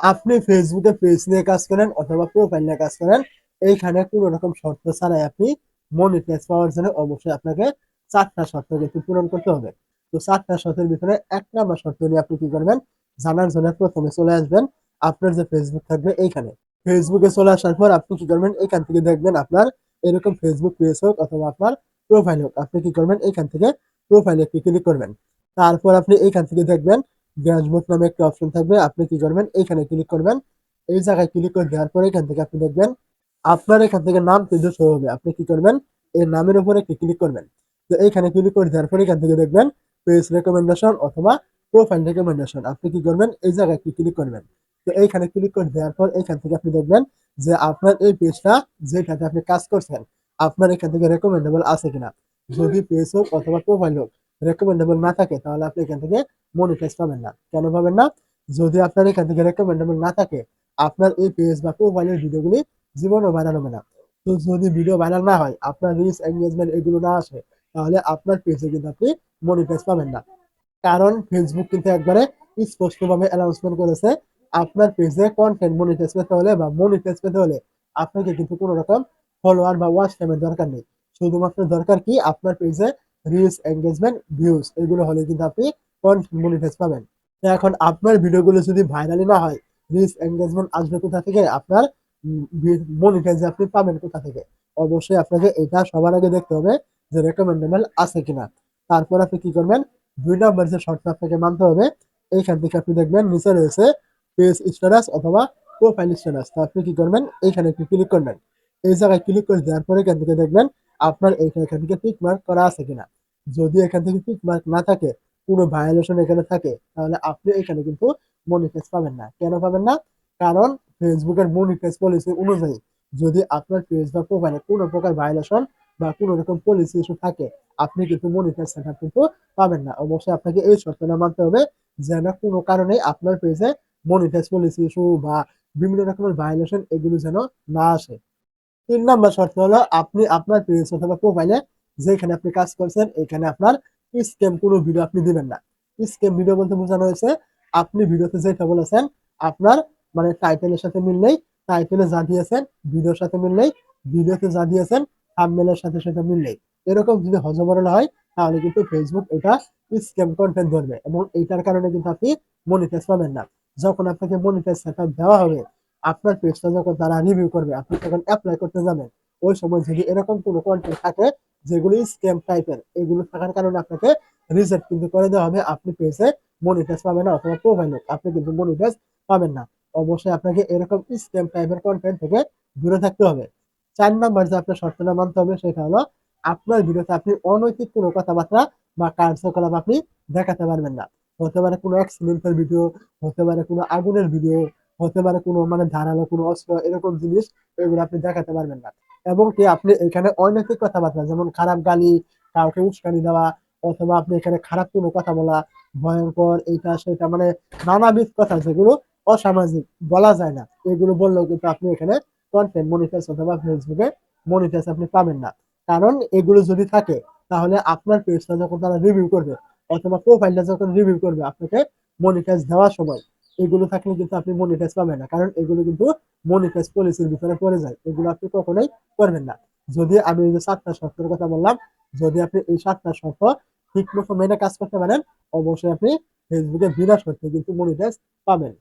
আপনি ফেসবুকে পেজ নিয়ে কাজ করেন অথবা প্রোফাইল নিয়ে কাজ করেন, এইখানে কোনো রকম শর্ত ছাড়াই আপনি মনিটাইজ পাওয়ার জন্য অবশ্যই আপনাকে চারটা শর্ত কিন্তু পূরণ করতে হবে। তো চারটা শর্তের ভিতরে এক নাম্বার শর্ত নিয়ে আপনি কি করবেন? জানার জন্য প্রথমে চলে আসবেন আপনার যে ফেসবুক থাকবে এইখানে। ফেসবুকে চলে আসার পর আপনি কি করবেন? এইখান থেকে দেখবেন আপনার এরকম ফেসবুক পেজ হোক অথবা আপনার প্রোফাইল হোক, আপনি কি করবেন? এইখান থেকে প্রোফাইলে ক্লিক করবেন। তারপর আপনি এইখান থেকে দেখবেন ড্যাশবোর্ড নামে একটা অপশন থাকবে, আপনি কি করবেন? এইখানে ক্লিক করবেন। এই জায়গায় ক্লিক করে দেওয়ার পরে এখান থেকে আপনি দেখবেন, আপনার এখান থেকে নাম কিন্তু হবে। আপনি কি করবেন? এই নামের উপরে ক্লিক করবেন। তো এইখানে ক্লিক করে দেওয়ার পরে এখান থেকে দেখবেন পেজ রেকমেন্ডেশন অথবা প্রোফাইল রেকমেন্ডেশন আপনি কি করবেন? এই জায়গায় ক্লিক করবেন। তো এইখানে ক্লিক করে দেওয়ার পর এখান থেকে আপনি দেখবেন যে আপনার এই পেজটা যেটাতে আপনি কাজ করছেন, আপনার এখান থেকে রেকমেন্ডেবল আছে কিনা। যদি পেজ হোক অথবা প্রোফাইল হোক রেকমেন্ডেবল না থাকে, তাহলে আপনি এখান থেকে মনিটাইজ পাবেন না। কেন পাবেন না? যদি আপনার এখান থেকে রেকমেন্ডেবল না থাকে, আপনার এই পেজ বা প্রোফাইলের ভিডিওগুলি জীবনও ভাইরাল হবে না। তো যদি ভিডিও ভাইরাল না হয়, আপনার রিচ এঙ্গেজমেন্ট এগুলো না আসে, তাহলে আপনার পেজে কিন্তু আপনি মনিটাইজ পাবেন না। কারণ ফেসবুক কিন্তু একবারে স্পষ্টভাবে অ্যানাউন্সমেন্ট করেছে, আপনার পেজে কন্টেন্ট মনিটাইজ পেতে হলে বা মনিটাইজ পেতে হলে আপনাকে কিন্তু কোনো রকম ফলোয়ার বা ওয়াচ টাইমের দরকার নেই। শুধুমাত্র দরকার কি? আপনার পেজে রিলস এঙ্গেজমেন্ট ভিউজ এগুলো হলে কিন্তু আপনি কন্টেন্ট মনিটাইজ পাবেন। এখন আপনার ভিডিওগুলো যদি ভাইরালি না হয় রিলস এঙ্গেজমেন্ট আসবে কোথা থেকে? আপনার মনিটাইজ আপনি পাবেন কোথা থেকে? অবশ্যই আপনাকে এটা সবার আগে দেখতে হবে যে রেকমেন্ডেবল আছে কিনা। তারপর আপনি কি করবেন? দুই নম্বর যে শর্ত আপনাকে মানতে হবে, এইখান থেকে আপনি দেখবেন নিচে রয়েছে পেজ স্ট্যাটাস অথবা প্রোফাইল স্ট্যাটাস তো আপনি কি করবেন? এইখানে একটু ক্লিক করবেন। এই জায়গায় ক্লিক করে দেওয়ার পরে এখান থেকে দেখবেন আপনার এইখান এখান থেকে টিক মার্ক করা আছে কিনা। যদি এখান থেকে টিক মার্ক না থাকে, কোনো ভায়োলেশন এখানে থাকে, তাহলে আপনি এখানে কিন্তু মনিটাইজ পাবেন না। কেন পাবেন না? কারণ ফেসবুকের মনিটাইজ পলিসি অনুযায়ী যদি আপনার পেজ বা প্রোফাইলে কোনো প্রকার ভায়োলেশন বা কোনো রকম পলিসি ইস্যু থাকে, আপনি কিন্তু মনিটাইজ সেটা কিন্তু পাবেন না। অবশ্যই আপনাকে এই শর্তটা মানতে হবে যে না কোনো কারণে আপনার পেজে মনিটাইজ পলিসি ইস্যু বা বিভিন্ন রকমের ভায়োলেশন এগুলো যেন না আসে। তিন নম্বর শর্ত হলো আপনি আপনার পেজ অথবা প্রোফাইলে যেখানে আপনি কাজ করছেন, এখানে আপনার স্ক্যাম কোনো ভিডিও আপনি দিবেন না। স্ক্যাম ভিডিও বলতে বোঝানো হয়েছে, আপনি ভিডিওতে যেটা বলেছেন, আপনার মানে টাইটেলের সাথে মিল নেই টাইটেলে যা দিয়েছেন ভিডিওর সাথে মিল নেই ভিডিওতে যা দিয়েছেন থাম্বনেলের সাথে সাথে মিল নেই। এরকম যদি হজবরল হয়, তাহলে কিন্তু ফেসবুক এটা স্ক্যাম কন্টেন্ট ধরবে এবং এইটার কারণে কিন্তু আপনি মনিটাইজ পাবেন না। যখন আপনাকে মনিটাইজ সেটআপ দেওয়া হবে আপনার পেজটা যখন তারা রিভিউ করবে, আপনি তখন অ্যাপ্লাই করতে যাবেন। ওই সময় যদি এরকম কোনো কন্টেন্ট থাকে, যেগুলো স্ক্যাম টাইপের এগুলো থাকার কারণে আপনাকে রিজেক্ট কিন্তু করে দেওয়া হবে। আপনি পেজে মনিটাইজ পাবেন না অথবা প্রোফাইলে আপনি কিন্তু মনিটাইজ পাবেন না। অবশ্যই আপনাকে এরকম স্ক্যাম টাইপের কন্টেন্ট থেকে দূরে থাকতে হবে। চার নাম্বার যে আপনার শর্তটা মানতে হবে, সেটা হলো আপনার ভিডিওতে আপনি অনৈতিক কোনো কথাবার্তা বা কার্যকলাপ আপনি দেখাতে পারবেন না। হতে পারে কোনো অ্যাক্সিডেন্টের ভিডিও হতে পারে কোনো আগুনের ভিডিও হতে পারে কোনো মানে ধারালো কোনো অস্ত্র, এরকম জিনিস এগুলো আপনি দেখাতে পারবেন না। এবং কি আপনি এখানে অনৈতিক কথাবার্তা, যেমন খারাপ গালি, কাউকে উস্কানি দেওয়া, অথবা আপনি এখানে খারাপ কোনো কথা বলা, ভয়ঙ্কর এইটা, সেটা মানে নানাবিধ কথা, যেগুলো অসামাজিক, বলা যায় না। এগুলো বললেও কিন্তু আপনি এখানে কন্টেন্ট মনিটাইজ অথবা ফেসবুকে মনিটাইজ আপনি পাবেন না। কারণ এগুলো যদি থাকে, তাহলে আপনার পেজটা যখন তারা রিভিউ করবে, অথবা প্রোফাইলটা যখন রিভিউ করবে, আপনাকে মনিটাইজ দেওয়ার সময় এগুলো থাকলে কিন্তু আপনি মনিটাইজ পাবেন না। কারণ এগুলো কিন্তু মনিটাইজ পলিসির ভিতরে পড়ে যায়। এগুলো আপনি কখনোই করবেন না। যদি আমি এই যে সাতটা শর্তের কথা বললাম, যদি আপনি এই সাতটা শর্ত ঠিক মতো মেনে কাজ করতে পারেন, অবশ্যই আপনি ফেসবুকে বিনা শর্তে কিন্তু মনিটাইজ পাবেন।